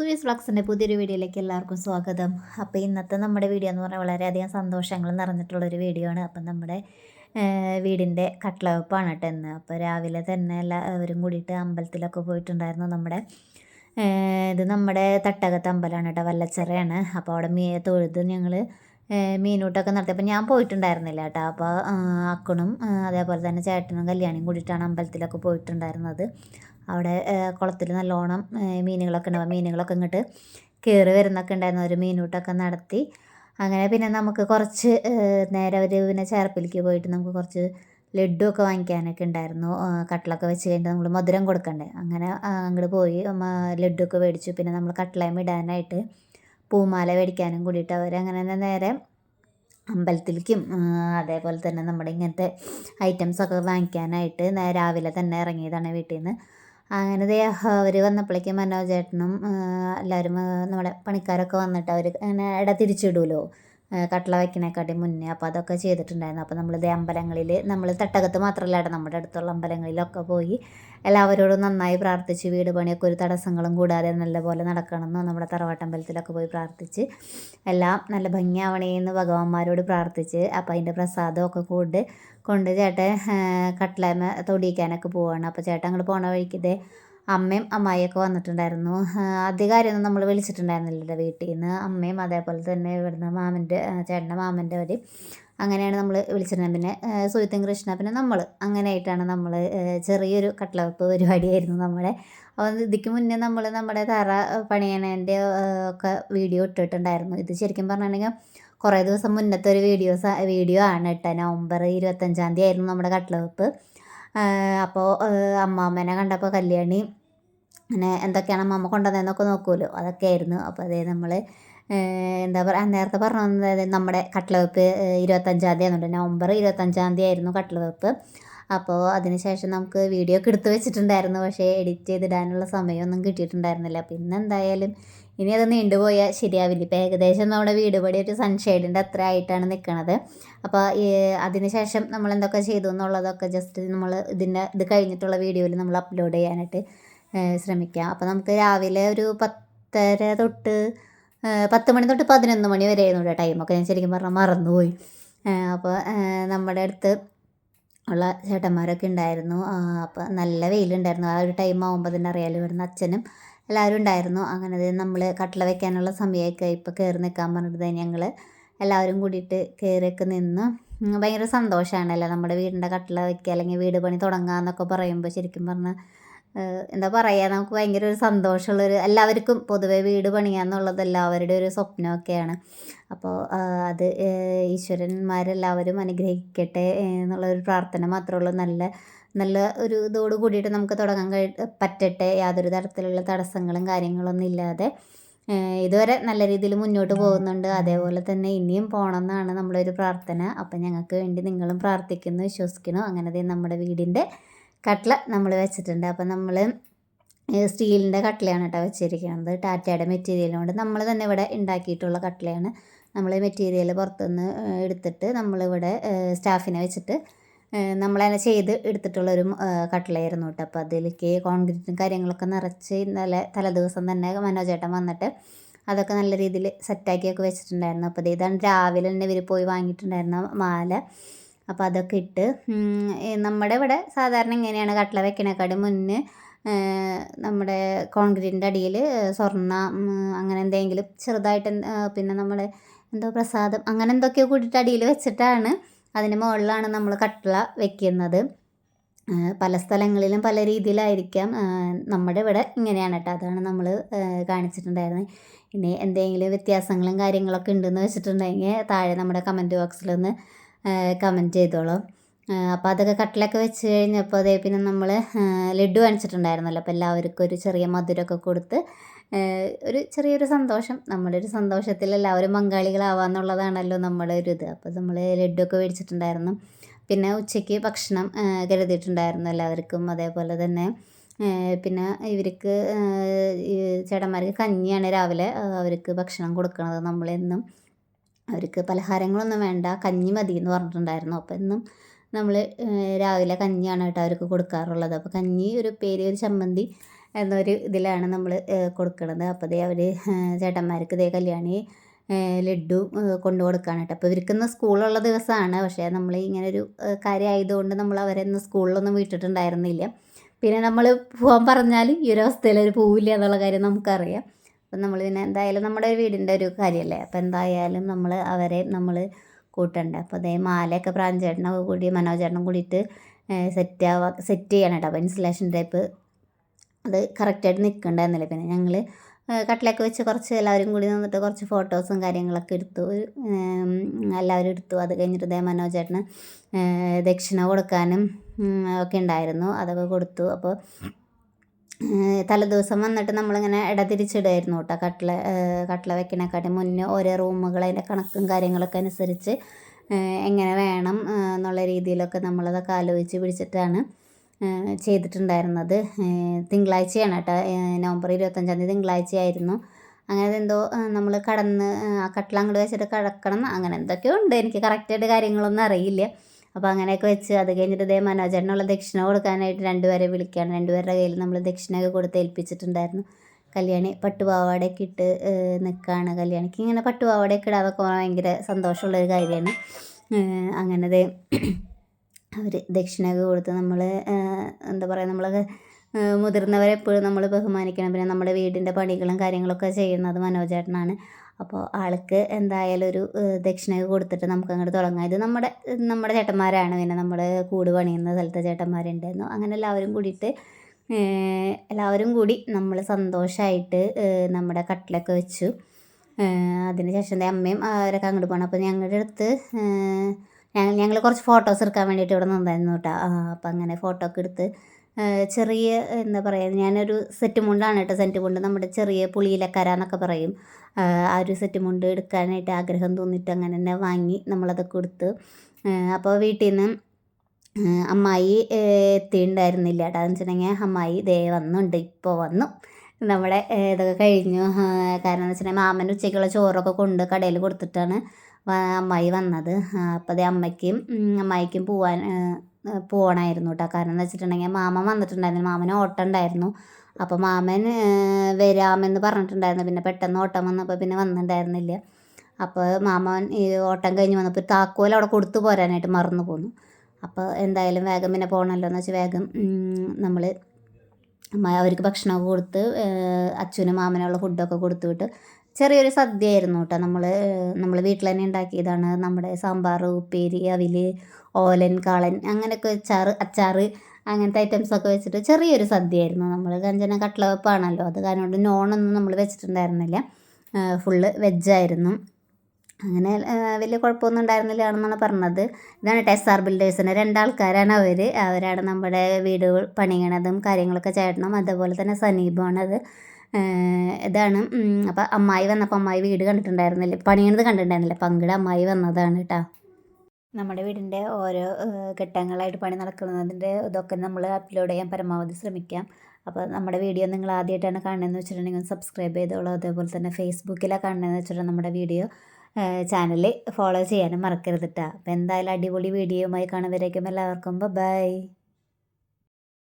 Suez ഫ്ലക്സിന്റെ പുതിയൊരു വീഡിയോയിലേക്ക് എല്ലാവർക്കും സ്വാഗതം. അപ്പോൾ ഇന്നത്തെ നമ്മുടെ വീഡിയോ എന്ന് പറഞ്ഞാൽ വളരെയധികം സന്തോഷങ്ങൾ നിറഞ്ഞിട്ടുള്ളൊരു വീഡിയോ ആണ്. അപ്പം നമ്മുടെ വീടിന്റെ കട്ട്ലവെപ്പാണ് കേട്ടോ ഇന്ന്. അപ്പോൾ രാവിലെ തന്നെ എല്ലാവരും കൂടിയിട്ട് അമ്പലത്തിലൊക്കെ പോയിട്ടുണ്ടായിരുന്നു നമ്മുടെ ഇത് നമ്മുടെ തട്ടകത്ത് അമ്പലമാണ് കേട്ടോ വല്ലച്ചിറയാണ്. അപ്പോൾ അവിടെ മീ തൊഴുത് ഞങ്ങൾ മീനൂട്ടൊക്കെ നടത്തിയപ്പോൾ ഞാൻ പോയിട്ടുണ്ടായിരുന്നില്ല കേട്ടോ. അപ്പോൾ അക്കണും അതേപോലെ തന്നെ ചേട്ടനും കല്യാണിയും കൂടിയിട്ടാണ് അമ്പലത്തിലൊക്കെ പോയിട്ടുണ്ടായിരുന്നത്. അവിടെ കുളത്തിൽ നല്ലോണം മീനുകളൊക്കെ ഉണ്ടാവും. മീനുകളൊക്കെ ഇങ്ങോട്ട് കയറി വരുന്നൊക്കെ ഉണ്ടായിരുന്നു. ഒരു മീനൂട്ടൊക്കെ നടത്തി. അങ്ങനെ പിന്നെ നമുക്ക് കുറച്ച് നേരെ ഒരു പിന്നെ ചേർപ്പിലേക്ക് പോയിട്ട് നമുക്ക് കുറച്ച് ലഡു ഒക്കെ വാങ്ങിക്കാനൊക്കെ ഉണ്ടായിരുന്നു. കട്ടിലൊക്കെ വെച്ച് കഴിഞ്ഞിട്ട് നമ്മൾ മധുരം കൊടുക്കണ്ടേ? അങ്ങനെ അങ്ങോട്ട് പോയി ലഡു ഒക്കെ മേടിച്ചു. പിന്നെ നമ്മൾ കട്ടിലയും ഇടാനായിട്ട് പൂമാല മേടിക്കാനും കൂടിയിട്ട് അവർ അങ്ങനെ നേരെ അമ്പലത്തിലേക്കും അതേപോലെ തന്നെ നമ്മുടെ ഇങ്ങനത്തെ ഐറ്റംസൊക്കെ വാങ്ങിക്കാനായിട്ട് രാവിലെ തന്നെ ഇറങ്ങിയതാണ് വീട്ടിൽ നിന്ന് അങ്ങനെ ദേ അവർ വന്നപ്പോഴേക്കും മനോജേട്ടനും എല്ലാവരും നമ്മുടെ പണിക്കാരൊക്കെ വന്നിട്ട് അവർ അങ്ങനെ ഇട തിരിച്ചിടുമല്ലോ കട്ടള വയ്ക്കണേക്കാട്ടി മുന്നേ അപ്പോൾ അതൊക്കെ ചെയ്തിട്ടുണ്ടായിരുന്നു. അപ്പോൾ നമ്മളിത് അമ്പലങ്ങളിൽ നമ്മൾ തട്ടകത്ത് മാത്രമല്ല കേട്ടോ നമ്മുടെ അടുത്തുള്ള അമ്പലങ്ങളിലൊക്കെ പോയി എല്ലാവരോടും നന്നായി പ്രാർത്ഥിച്ച് വീട് പണിയൊക്കെ ഒരു തടസ്സങ്ങളും കൂടാതെ നല്ലപോലെ നടക്കണമെന്ന് നമ്മുടെ തറവാട്ടമ്പലത്തിലൊക്കെ പോയി പ്രാർത്ഥിച്ച് എല്ലാം നല്ല ഭംഗിയാവണേന്ന് ഭഗവാന്മാരോട് പ്രാർത്ഥിച്ച് അപ്പോൾ അതിന്റെ പ്രസാദമൊക്കെ കൊണ്ട് കൊണ്ട് ചേട്ടൻ കട്ടളമ തൊടിയിക്കാനൊക്കെ പോവാണ്. അപ്പോൾ ചേട്ടൻ അങ്ങോട്ട് പോണ വഴിക്ക് ഇതേ അമ്മയും അമ്മായിയൊക്കെ വന്നിട്ടുണ്ടായിരുന്നു. അധികാരമൊന്നും നമ്മൾ വിളിച്ചിട്ടുണ്ടായിരുന്നില്ല വീട്ടിൽ നിന്ന് അമ്മയും അതേപോലെ തന്നെ ഇവിടുന്ന് മാമന്റെ ചേട്ടന്റെ മാമന്റെ അവർ അങ്ങനെയാണ് നമ്മൾ വിളിച്ചിരുന്നത്. പിന്നെ സുഹിത്തും കൃഷ്ണ പിന്നെ നമ്മൾ അങ്ങനെയായിട്ടാണ് നമ്മൾ ചെറിയൊരു കട്ട്ലവെപ്പ് പരിപാടിയായിരുന്നു നമ്മുടെ. അപ്പോൾ ഇതിക്ക് മുന്നേ നമ്മൾ നമ്മുടെ തറ പണിയണേന്റെ ഒക്കെ വീഡിയോ ഇട്ടിട്ടുണ്ടായിരുന്നു. ഇത് ശരിക്കും പറഞ്ഞിട്ടുണ്ടെങ്കിൽ കുറേ ദിവസം മുന്നത്തെ ഒരു വീഡിയോസ് വീഡിയോ ആണ് കേട്ടോ. നവംബർ ഇരുപത്തഞ്ചാം തീയതി ആയിരുന്നു നമ്മുടെ കട്ട്ലവെപ്പ് അപ്പോൾ അമ്മാമ്മേനെ കണ്ടപ്പോൾ കല്യാണി അങ്ങനെ എന്തൊക്കെയാണ് അമ്മമ്മ കൊണ്ടുവന്നതെന്നൊക്കെ നോക്കുമല്ലോ അതൊക്കെ ആയിരുന്നു അപ്പോൾ അതേ നമ്മൾ എന്താ പറയുക നേരത്തെ പറഞ്ഞു നമ്മുടെ കട്ടിലവെപ്പ് ഇരുപത്തഞ്ചാം തീയതി ആയിരുന്നു നവംബർ ഇരുപത്തഞ്ചാം തീയതി ആയിരുന്നു കട്ടിലവെപ്പ്. അപ്പോൾ അതിനുശേഷം നമുക്ക് വീഡിയോ ഒക്കെ എടുത്ത് വെച്ചിട്ടുണ്ടായിരുന്നു. പക്ഷേ എഡിറ്റ് ചെയ്തിടാനുള്ള സമയമൊന്നും കിട്ടിയിട്ടുണ്ടായിരുന്നില്ല. പിന്നെ എന്തായാലും ഇനി അത് നീണ്ടുപോയാൽ ശരിയാവില്ല. ഇപ്പോൾ ഏകദേശം നമ്മുടെ വീട് പടി ഒരു സൺഷെയ്ഡിന്റെ അത്ര ആയിട്ടാണ് നിൽക്കുന്നത് അപ്പോൾ അതിനുശേഷം നമ്മൾ എന്തൊക്കെ ചെയ്തു എന്നുള്ളതൊക്കെ ജസ്റ്റ് നമ്മൾ ഇതിന്റെ ഇത് കഴിഞ്ഞിട്ടുള്ള വീഡിയോയിൽ നമ്മൾ അപ്ലോഡ് ചെയ്യാനായിട്ട് ശ്രമിക്കാം. അപ്പോൾ നമുക്ക് രാവിലെ ഒരു പത്തര തൊട്ട് പത്ത് മണി തൊട്ട് പതിനൊന്ന് മണി വരെ ആയിരുന്നു ടൈമൊക്കെ ഞാൻ ശരിക്കും പറഞ്ഞാൽ മറന്നുപോയി. അപ്പോൾ നമ്മുടെ അടുത്ത് ഉള്ള ചേട്ടന്മാരൊക്കെ ഉണ്ടായിരുന്നു. അപ്പോൾ നല്ല വെയിലുണ്ടായിരുന്നു. ആ ഒരു ടൈം ആകുമ്പോൾ തന്നെ അറിയാലോ ഇവിടുന്ന് അച്ഛനും എല്ലാവരും ഉണ്ടായിരുന്നു. അങ്ങനെ നമ്മൾ കട്ടില വെക്കാനുള്ള സമയമൊക്കെ ഇപ്പോൾ കയറി നിൽക്കാൻ പറഞ്ഞിട്ട് ഞങ്ങൾ എല്ലാവരും കൂടിയിട്ട് കയറിയൊക്കെ നിന്ന്. ഭയങ്കര സന്തോഷമാണല്ലോ നമ്മുടെ വീടിന്റെ കട്ടില വയ്ക്കുക അല്ലെങ്കിൽ വീട് പണി തുടങ്ങുക എന്നൊക്കെ പറയുമ്പോൾ ശരിക്കും പറഞ്ഞാൽ എന്താ പറയുക നമുക്ക് ഭയങ്കര ഒരു സന്തോഷമുള്ളൊരു എല്ലാവർക്കും പൊതുവെ വീട് പണിയുക എന്നുള്ളത് എല്ലാവരുടെ ഒരു സ്വപ്നമൊക്കെയാണ്. അപ്പോൾ അത് ഈശ്വരന്മാരെല്ലാവരും അനുഗ്രഹിക്കട്ടെ എന്നുള്ളൊരു പ്രാർത്ഥന മാത്രമേ ഉള്ളൂ. നല്ല നല്ല ഒരു ഇതോട് കൂടിയിട്ട് നമുക്ക് തുടങ്ങാൻ കഴി പറ്റട്ടെ യാതൊരു തരത്തിലുള്ള തടസ്സങ്ങളും കാര്യങ്ങളൊന്നും ഇല്ലാതെ. ഇതുവരെ നല്ല രീതിയിൽ മുന്നോട്ട് പോകുന്നുണ്ട്. അതേപോലെ തന്നെ ഇനിയും പോകണം എന്നാണ് നമ്മുടെ ഒരു പ്രാർത്ഥന. അപ്പം ഞങ്ങൾക്ക് വേണ്ടി നിങ്ങളും പ്രാർത്ഥിക്കുന്നു വിശ്വസിക്കുന്നു. അങ്ങനെ നമ്മുടെ വീടിന്റെ കട്ട്ല നമ്മൾ വെച്ചിട്ടുണ്ട്. അപ്പം നമ്മൾ സ്റ്റീലിന്റെ കട്ട്ലയാണ് കേട്ടോ വെച്ചിരിക്കുന്നത്. ടാറ്റയുടെ മെറ്റീരിയൽ കൊണ്ട് നമ്മൾ തന്നെ ഇവിടെ ഉണ്ടാക്കിയിട്ടുള്ള കട്ട്ലയാണ് നമ്മൾ മെറ്റീരിയൽ പുറത്തുനിന്ന് എടുത്തിട്ട് നമ്മളിവിടെ സ്റ്റാഫിനെ വെച്ചിട്ട് നമ്മളതിനെ ചെയ്ത് എടുത്തിട്ടുള്ളൊരു കട്ടിലായിരുന്നു കേട്ടോ. അപ്പോൾ അതിലേക്ക് കോൺക്രീറ്റും കാര്യങ്ങളൊക്കെ നിറച്ച് ഇന്നലെ തലേദിവസം തന്നെ മനോജേട്ടൻ വന്നിട്ട് അതൊക്കെ നല്ല രീതിയിൽ സെറ്റാക്കിയൊക്കെ വെച്ചിട്ടുണ്ടായിരുന്നു. അപ്പോൾ ഇതാണ് രാവിലെ തന്നെ ഇവർ പോയി വാങ്ങിയിട്ടുണ്ടായിരുന്ന മാല. അപ്പോൾ അതൊക്കെ ഇട്ട് നമ്മുടെ ഇവിടെ സാധാരണ ഇങ്ങനെയാണ് കട്ടില വെക്കണേക്കാട് മുന്നേ നമ്മുടെ കോൺക്രീറ്റിന്റെ അടിയിൽ സ്വർണ അങ്ങനെ എന്തെങ്കിലും ചെറുതായിട്ട് പിന്നെ നമ്മുടെ എന്തോ പ്രസാദം അങ്ങനെ എന്തൊക്കെയോ കൂട്ടിയിട്ട് അടിയിൽ വെച്ചിട്ടാണ് അതിന് മുകളിലാണ് നമ്മൾ കട്ട്ള വെക്കുന്നത്. പല സ്ഥലങ്ങളിലും പല രീതിയിലായിരിക്കാം. നമ്മുടെ ഇവിടെ ഇങ്ങനെയാണ് കേട്ടോ. അതാണ് നമ്മൾ കാണിച്ചിട്ടുണ്ടായിരുന്നത്. ഇനി എന്തെങ്കിലും വ്യത്യാസങ്ങളും കാര്യങ്ങളൊക്കെ ഉണ്ടെന്ന് വെച്ചിട്ടുണ്ടെങ്കിൽ താഴെ നമ്മുടെ കമന്റ് ബോക്സിലൊന്ന് കമന്റ് ചെയ്തോളൂ. അപ്പോൾ അതൊക്കെ കട്ടിലൊക്കെ വെച്ച് കഴിഞ്ഞപ്പോൾ അതേ പിന്നെ നമ്മൾ ലഡു കാണിച്ചിട്ടുണ്ടായിരുന്നല്ലോ. അപ്പോൾ എല്ലാവർക്കും ഒരു ചെറിയ മധുരമൊക്കെ കൊടുത്ത് ഒരു ചെറിയൊരു സന്തോഷം. നമ്മുടെ ഒരു സന്തോഷത്തിൽ എല്ലാവരും പങ്കാളികളാവാന്നുള്ളതാണല്ലോ നമ്മുടെ ഒരു ഇത്. അപ്പോൾ നമ്മൾ ലഡുവൊക്കെ മേടിച്ചിട്ടുണ്ടായിരുന്നു. പിന്നെ ഉച്ചയ്ക്ക് ഭക്ഷണം കരുതിയിട്ടുണ്ടായിരുന്നു എല്ലാവർക്കും. അതേപോലെ തന്നെ പിന്നെ ഇവർക്ക് ചേട്ടന്മാർക്ക് കഞ്ഞിയാണ് രാവിലെ അവർക്ക് ഭക്ഷണം കൊടുക്കുന്നത് നമ്മളെന്നും അവർക്ക് പലഹാരങ്ങളൊന്നും വേണ്ട കഞ്ഞി മതി എന്ന് പറഞ്ഞിട്ടുണ്ടായിരുന്നു. അപ്പോൾ എന്നും നമ്മൾ രാവിലെ കഞ്ഞിയാണ് കേട്ടോ അവർക്ക് കൊടുക്കാറുള്ളത്. അപ്പോൾ കഞ്ഞി ഒരു പേര് ഒരു ചമ്മന്തി എന്നൊരു ഇതിലാണ് നമ്മൾ കൊടുക്കുന്നത് അപ്പോൾ അവർ ചേട്ടന്മാർക്ക് ഇതേ കല്യാണി ലഡു കൊണ്ടു കൊടുക്കുകയാണ് കേട്ടോ. അപ്പോൾ ഇവർക്കിന്ന് സ്കൂളുള്ള ദിവസമാണ് പക്ഷേ നമ്മൾ ഇങ്ങനെ ഒരു കാര്യം ആയതുകൊണ്ട് നമ്മൾ അവരെ ഇന്ന് സ്കൂളിലൊന്നും വിട്ടിട്ടുണ്ടായിരുന്നില്ല. പിന്നെ നമ്മൾ പോകാൻ പറഞ്ഞാൽ ഈ ഒരു അവസ്ഥയിൽ അവർ പോവില്ല എന്നുള്ള കാര്യം നമുക്കറിയാം. അപ്പം നമ്മൾ പിന്നെ എന്തായാലും നമ്മുടെ ഒരു വീടിന്റെ ഒരു കാര്യമല്ലേ? അപ്പോൾ എന്തായാലും നമ്മൾ അവരെ നമ്മൾ കൂട്ടണ്ട? അപ്പോൾ അതേ മാലയൊക്കെ പ്രാഞ്ചേട്ടനൊക്കെ കൂടി മനോജേട്ടനും കൂടിയിട്ട് സെറ്റ് ആവാ സെറ്റ് ചെയ്യണം കേട്ടോ. അപ്പോൾ ഇൻസുലേഷൻ ടൈപ്പ് അത് കറക്റ്റായിട്ട് നിൽക്കണ്ടായിരുന്നില്ല പിന്നെ ഞങ്ങൾ കട്ടിലൊക്കെ വെച്ച് കുറച്ച് എല്ലാവരും കൂടി നിന്നിട്ട് കുറച്ച് ഫോട്ടോസും കാര്യങ്ങളൊക്കെ എടുത്തു. എല്ലാവരും എടുത്തു. അത് കഴിഞ്ഞിട്ട് ഇതേ മനോജേട്ടന് ദക്ഷിണ കൊടുക്കാനും ഒക്കെ ഉണ്ടായിരുന്നു. അതൊക്കെ കൊടുത്തു. അപ്പോൾ തലേദിവസം വന്നിട്ട് നമ്മളിങ്ങനെ ഇടതിരിച്ചിടായിരുന്നു കേട്ടോ. കട്ടില കട്ടില വെക്കണേക്കാട്ടി മുന്നേ ഓരോ റൂമുകൾ അതിന്റെ കണക്കും കാര്യങ്ങളൊക്കെ അനുസരിച്ച് എങ്ങനെ വേണം എന്നുള്ള രീതിയിലൊക്കെ നമ്മളതൊക്കെ ആലോചിച്ച് പിടിച്ചിട്ടാണ് ചെയ്തിട്ടുണ്ടായിരുന്നത്. തിങ്കളാഴ്ചയാണ് കേട്ടോ. നവംബർ ഇരുപത്തഞ്ചാം തീയതി തിങ്കളാഴ്ചയായിരുന്നു. അങ്ങനെ എന്തോ നമ്മൾ കടന്ന് ആ കട്ടിൽ അങ്ങോട്ട് വെച്ചിട്ട് കിടക്കണം. അങ്ങനെ എന്തൊക്കെയോ ഉണ്ട്. എനിക്ക് കറക്റ്റായിട്ട് കാര്യങ്ങളൊന്നും അറിയില്ല. അപ്പോൾ അങ്ങനെയൊക്കെ വെച്ച് അത് കഴിഞ്ഞിട്ട് ഇതേ മനോജേട്ടനുള്ള ദക്ഷിണ കൊടുക്കാനായിട്ട് രണ്ടുപേരെ വിളിക്കുകയാണ് രണ്ടുപേരുടെ കയ്യിൽ നമ്മൾ ദക്ഷിണയൊക്കെ കൊടുത്ത് ഏൽപ്പിച്ചിട്ടുണ്ടായിരുന്നു. കല്യാണി പട്ടുപാവാടയൊക്കെ ഇട്ട് നിൽക്കുകയാണ് കല്യാണിക്ക്. ഇങ്ങനെ പട്ടുപാവാടയൊക്കെ ഇടാതൊക്കെ ഭയങ്കര സന്തോഷമുള്ളൊരു കാര്യമാണ്. അങ്ങനെ അവർ ദക്ഷിണയൊക്കെ കൊടുത്ത് നമ്മൾ എന്താ പറയുക നമ്മൾ മുതിർന്നവരെ എപ്പോഴും നമ്മൾ ബഹുമാനിക്കണം. പിന്നെ നമ്മുടെ വീടിന്റെ പണികളും കാര്യങ്ങളൊക്കെ ചെയ്യുന്നത് മനോജേട്ടനാണ്. അപ്പോൾ ആൾക്ക് എന്തായാലും ഒരു ദക്ഷിണയൊക്കെ കൊടുത്തിട്ട് നമുക്ക് അങ്ങോട്ട് തുടങ്ങാം. ഇത് നമ്മുടെ നമ്മുടെ ചേട്ടന്മാരാണ്. പിന്നെ നമ്മുടെ കൂട് പണിയുന്ന സ്ഥലത്തെ ചേട്ടന്മാരുണ്ടായിരുന്നു അങ്ങനെ എല്ലാവരും കൂടിയിട്ട് എല്ലാവരും കൂടി നമ്മൾ സന്തോഷമായിട്ട് നമ്മുടെ കട്ടിലൊക്കെ വെച്ചു. അതിന് ശേഷം എന്റെ അമ്മയും അവരൊക്കെ അങ്ങോട്ട് പോകണം അപ്പോൾ ഞങ്ങളുടെ അടുത്ത് ഞങ്ങൾ ഞങ്ങൾ കുറച്ച് ഫോട്ടോസ് എടുക്കാൻ വേണ്ടിയിട്ട് ഇവിടെ നിന്നായിരുന്നു കേട്ടോ അപ്പം അങ്ങനെ ഫോട്ടോ ഒക്കെ എടുത്ത് ചെറിയ എന്താ പറയുക ഞാനൊരു സെറ്റ് മുണ്ടാണ് കേട്ടോ സെറ്റ് മുണ്ട് നമ്മുടെ ചെറിയ പുളിയിലക്കര എന്നൊക്കെ പറയും. ആ ഒരു സെറ്റ് മുണ്ട് എടുക്കാനായിട്ട് ആഗ്രഹം തോന്നിയിട്ട് അങ്ങനെ തന്നെ വാങ്ങി നമ്മളതൊക്കെ കൊടുത്ത്. അപ്പോൾ വീട്ടിൽ നിന്ന് അമ്മായി എത്തിയിട്ടുണ്ടായിരുന്നില്ല കേട്ടോ എന്ന് വെച്ചിട്ടുണ്ടെങ്കിൽ അമ്മായി ദേ വന്നുണ്ട്. ഇപ്പോൾ വന്നു. നമ്മുടെ ഇതൊക്കെ കഴിഞ്ഞു. കാരണം എന്ന് വെച്ചിട്ടുണ്ടെങ്കിൽ മാമൻ ഉച്ചയ്ക്കുള്ള ചോറൊക്കെ കൊണ്ട് കടയിൽ കൊടുത്തിട്ടാണ് അമ്മായി വന്നത്. അപ്പോൾ അതേ അമ്മയ്ക്കും അമ്മായിക്കും പോവാൻ പോകണമായിരുന്നു കേട്ടോ കാരണം എന്ന് വെച്ചിട്ടുണ്ടെങ്കിൽ മാമൻ വന്നിട്ടുണ്ടായിരുന്നു. മാമന് ഓട്ടം ഉണ്ടായിരുന്നു അപ്പോൾ മാമൻ വരാമെന്ന് പറഞ്ഞിട്ടുണ്ടായിരുന്നു. പിന്നെ പെട്ടെന്ന് ഓട്ടം വന്നപ്പോൾ പിന്നെ വന്നിട്ടുണ്ടായിരുന്നില്ല. അപ്പോൾ മാമൻ ഈ ഓട്ടം കഴിഞ്ഞ് വന്നപ്പോൾ താക്കോൽ അവിടെ കൊടുത്തു പോരാനായിട്ട് മറന്നു പോന്നു. അപ്പോൾ എന്തായാലും വേഗം പിന്നെ പോകണമല്ലോ എന്ന് വെച്ചാൽ വേഗം നമ്മൾ അവർക്ക് ഭക്ഷണമൊക്കെ കൊടുത്ത് അച്ഛനും മാമനുള്ള ഫുഡൊക്കെ കൊടുത്തു വിട്ട് ചെറിയൊരു സദ്യയായിരുന്നു കേട്ടോ. നമ്മൾ നമ്മൾ വീട്ടിൽ തന്നെ ഉണ്ടാക്കിയതാണ്. നമ്മുടെ സാമ്പാർ ഉപ്പേരി അവിൽ ഓലൻ കാളൻ അങ്ങനെയൊക്കെ അച്ചാറ് അച്ചാറ് അങ്ങനത്തെ ഐറ്റംസൊക്കെ വെച്ചിട്ട് ചെറിയൊരു സദ്യയായിരുന്നു. നമ്മൾ കഞ്ചന കട്ട്ലവെപ്പാണല്ലോ അത് കാരണം നോണൊന്നും നമ്മൾ വെച്ചിട്ടുണ്ടായിരുന്നില്ല. ഫുള്ള് വെജായിരുന്നു അങ്ങനെ വലിയ കുഴപ്പമൊന്നും ഉണ്ടായിരുന്നില്ല ആണെന്നാണ് പറഞ്ഞത്. ഇതാണ് ടെസ് ആർ ബിൽഡേഴ്സിന് രണ്ടാൾക്കാരാണ് അവർ അവരാണ് നമ്മുടെ വീട് പണിയണതും കാര്യങ്ങളൊക്കെ ചേട്ടനും അതുപോലെ തന്നെ സനീപമാണത് ഇതാണ്. അപ്പം അമ്മായി വന്നപ്പോൾ അമ്മായി വീട് കണ്ടിട്ടുണ്ടായിരുന്നില്ല. പണിയണത് കണ്ടിട്ടുണ്ടായിരുന്നില്ല. പങ്കിട അമ്മായി വന്നതാണ് കേട്ടോ നമ്മുടെ വീടിന്റെ ഓരോ ഘട്ടങ്ങളായിട്ട് പണി നടക്കുന്നതിന്റെ ഇതൊക്കെ നമ്മൾ അപ്ലോഡ് ചെയ്യാൻ പരമാവധി ശ്രമിക്കാം. അപ്പോൾ നമ്മുടെ വീഡിയോ നിങ്ങൾ ആദ്യമായിട്ടാണ് കാണുന്നതെന്ന് വെച്ചിട്ടുണ്ടെങ്കിൽ സബ്സ്ക്രൈബ് ചെയ്തോളൂ. അതേപോലെ തന്നെ ഫേസ്ബുക്കിലാണ് കാണുന്നതെന്ന് വെച്ചിട്ടുണ്ടെങ്കിൽ നമ്മുടെ വീഡിയോ ചാനൽ ഫോളോ ചെയ്യാനും മറക്കരുത് കേട്ടോ അപ്പോൾ എന്തായാലും അടിപൊളി വീഡിയോയുമായി കാണുന്നവരേക്കും എല്ലാവർക്കും ബൈ.